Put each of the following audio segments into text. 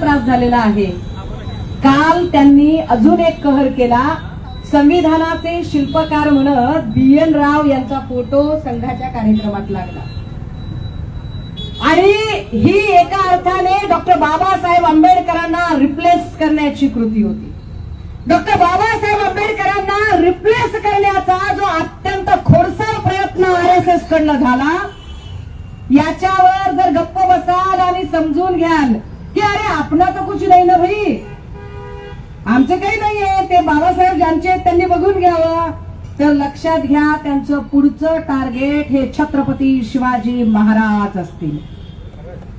त्रास झालेला आहे. काल त्यांनी अजून एक कहर केला. संविधानाचे शिल्पकार म्हणत बी एन राव यांचा फोटो संघाच्या कार्यक्रमात लागला. आणि ही एका अर्थाने डॉक्टर बाबासाहेब आंबेडकरांना रिप्लेस करण्याची कृती होती. डॉक्टर बाबासाहेब आंबेडकरांना रिप्लेस करण्याचा जो अत्यंत खोडसाळ प्रयत्न आर एस एस कडनं झाला याच्यावर जर गप्प बसाल आणि समजून घ्याल अपना तो कुछ नाही ना भाई. आमचं काही नाहीये ते बाबासाहेब ज्यांचे त्यांनी बघून घ्यावं. तर लक्षात घ्या त्यांचं पुढचं टार्गेट हे छत्रपती शिवाजी महाराज असतील.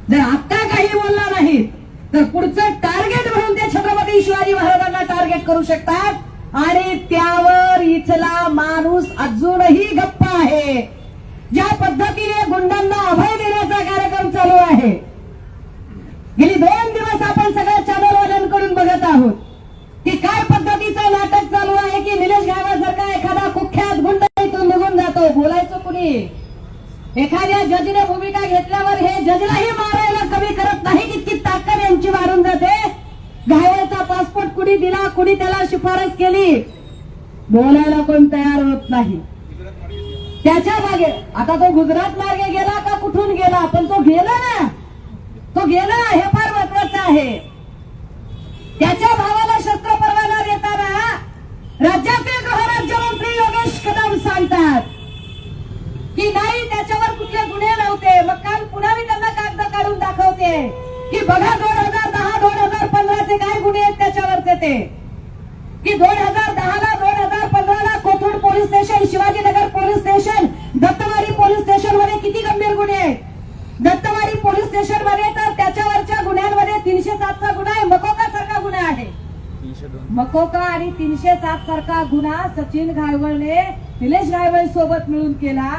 जर आता काही बोलला नाहीत तर पुढचं टार्गेट म्हणून ते छत्रपती शिवाजी महाराजांना टार्गेट करू शकतात. आणि त्यावर इथला माणूस अजूनही गप्प आहे. ज्या पद्धतीने गुंडांना अभय देण्याचा कार्यक्रम चालू आहे गेली दोन दिवस आपण सगळ्या चॅनलवाल्यांकडून बघत आहोत की काय पद्धतीचं नाटक चालू आहे की निलेश गावासारखा एखादा कुख्यात गुंड इथून निघून जातो एखाद्या जजने भूमिका घेतल्यावर हे जजलाही मारायला कमी करत नाही इतकी ताकद यांची मारून जाते. घायलचा पासपोर्ट कुणी दिला कुणी त्याला शिफारस केली? बोलायला कोण तयार होत नाही. त्याच्यामागे आता तो गुजरात मार्गे गेला का कुठून गेला? पण तो गेला ना. तो गेला हे फार महत्वाचं आहे. कुठले गुन्हे नव्हते मग काल पुन्हा मी त्यांना कागद काढून दाखवते. की बघा दोन हजार दहा दोन हजार पंधराचे काय गुन्हे आहेत त्याच्यावरचे ते. की दोन हजार दहाला दोन हजार पंधराला Kothrud police station Shivajinagar police station Dattawadi police स्टेशनमध्ये किती गंभीर गुन्हे आहेत? दत्तवाडी पोलीस स्टेशनमध्ये तर त्याच्यावरच्या गुन्ह्यांमध्ये तीनशे सातचा गुन्हा आहे. मकोका सारखा गुन्हा आहे. मकोका आणि तीनशे सात सारखा गुन्हा सचिन घायवळने निलेश घायवळ सोबत मिळून केला.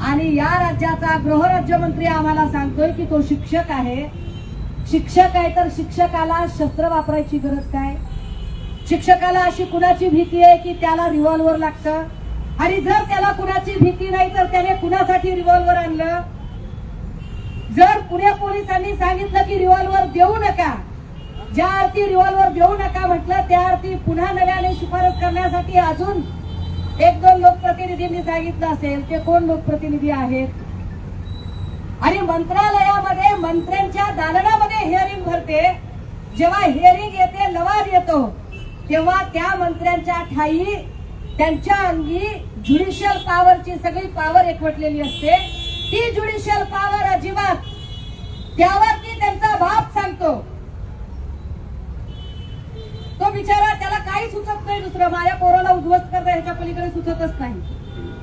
आणि या राज्याचा गृहराज्यमंत्री आम्हाला सांगतोय की तो शिक्षक आहे. शिक्षक आहे तर शिक्षकाला शस्त्र वापरायची गरज काय? शिक्षकाला अशी कुणाची भीती आहे की त्याला रिव्हॉल्वर लागतं? आणि जर त्याला कुणाची भीती नाही तर त्याने कुणासाठी रिव्हॉल्वर आणलं? जर पुणे पोलिसांनी सांगितलं की रिव्हॉल्वर देऊ नका ज्या अर्थी रिव्हॉल्वर देऊ नका म्हटलं त्या अर्थी पुन्हा नव्याने शिफारस करण्यासाठी अजून एक दोन लोकप्रतिनिधींनी सांगितलं असेल ते कोण लोकप्रतिनिधी आहेत? आणि मंत्रालयामध्ये मंत्र्यांच्या दालनामध्ये हिअरिंग भरते. जेव्हा हिअरिंग येते लवाद येतो. तेव्हा त्या मंत्र्यांच्या ठाई त्यांच्या अंगी ज्युडिशियल पॉवरची सगळी पॉवर एकवटलेली असते. ती ज्युडिशियल पॉवर अजिबात त्यावरती त्यांचा बाप सांगतो. तो बिचारा त्याला काही सुचत नाही दुसरं. माझ्या पोराला उद्ध्वस्त करता ह्याच्या पलीकडे सुचतच नाही.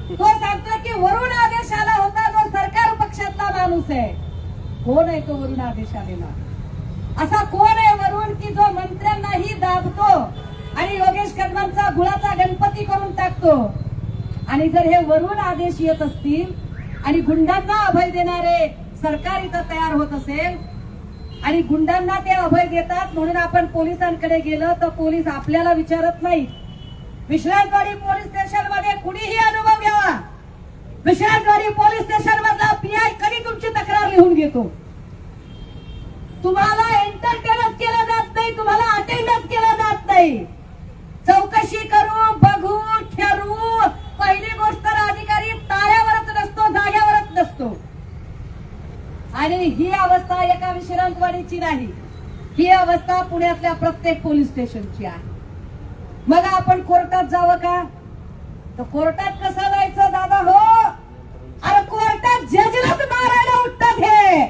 तो सांगतो की वरुण आदेश आला होता तो सरकार पक्षातला माणूस आहे. कोण आहे तो वरुण आदेश आलेला असा कोण आहे वरुण की जो मंत्र्यांनाही दाबतो आणि योगेश कदमांचा गुळाचा गणपती करून टाकतो? आणि जर हे वरुण आदेश येत असतील आणि गुंडांना अभय देणारे सरकार इथं तयार होत असेल आणि गुंडांना ते अभय देतात म्हणून आपण पोलिसांकडे गेलं तर पोलीस आपल्याला विचारत नाही विश्रांतवाडी पोलीस स्टेशनमध्ये कुणीही अनुभव घ्यावा. विश्रांतवाडी पोलीस स्टेशन मधला पीआय कधी तुमची तक्रार लिहून घेतो? तुम्हाला एंटरटेनच केलं जात नाही तुम्हाला अटेंडच केलं जात नाही. अवस्था एका विश्रांतवाडीची नाही. ही अवस्था पुण्यातल्या प्रत्येक पोलीस स्टेशनची आहे. मग आपण कोर्टात जावं का? तर कोर्टात कसं जायचं दादा हो? अरे कोर्टात जजलाच मारायला उठतात हे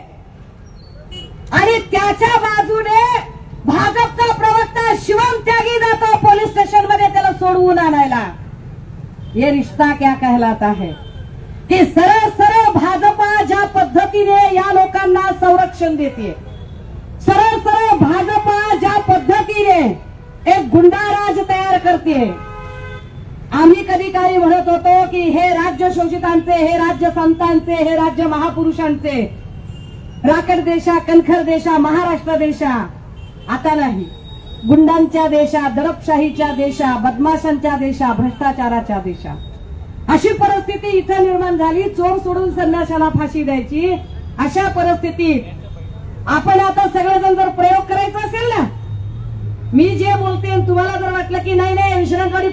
आणि त्याच्या बाजूने भाजपचा प्रवक्ता शिवम त्यागी जातो पोलीस स्टेशनमध्ये त्याला सोडवून आणायला. ये रिश्ता क्या कहलाता है? की सरळ सरळ भाजपा ज्या पद्धतीने या लोक संरक्षण देते सरळ सरळ भाजपा ज्या पद्धतीने एक गुंडाराज तयार करते आम्ही कधी काही म्हणत होतो की हे राज्य शोषितांचे हे राज्य संतांचे हे राज्य महापुरुषांचे राकड देशा कणखर देशा महाराष्ट्र देशा आता नाही. गुंडांच्या देशा दडपशाहीच्या देशा बदमाशांच्या देशा भ्रष्टाचाराच्या देशा. अशी परिस्थिती इथं निर्माण झाली चोर सोडून संन्याशाला फाशी द्यायची अशा परिस्थितीत आपण आता सगळेजण जर प्रयोग करायचा असेल ना मी जे बोलते तुम्हाला जर वाटलं की नाही नाही विश्रांतवाडी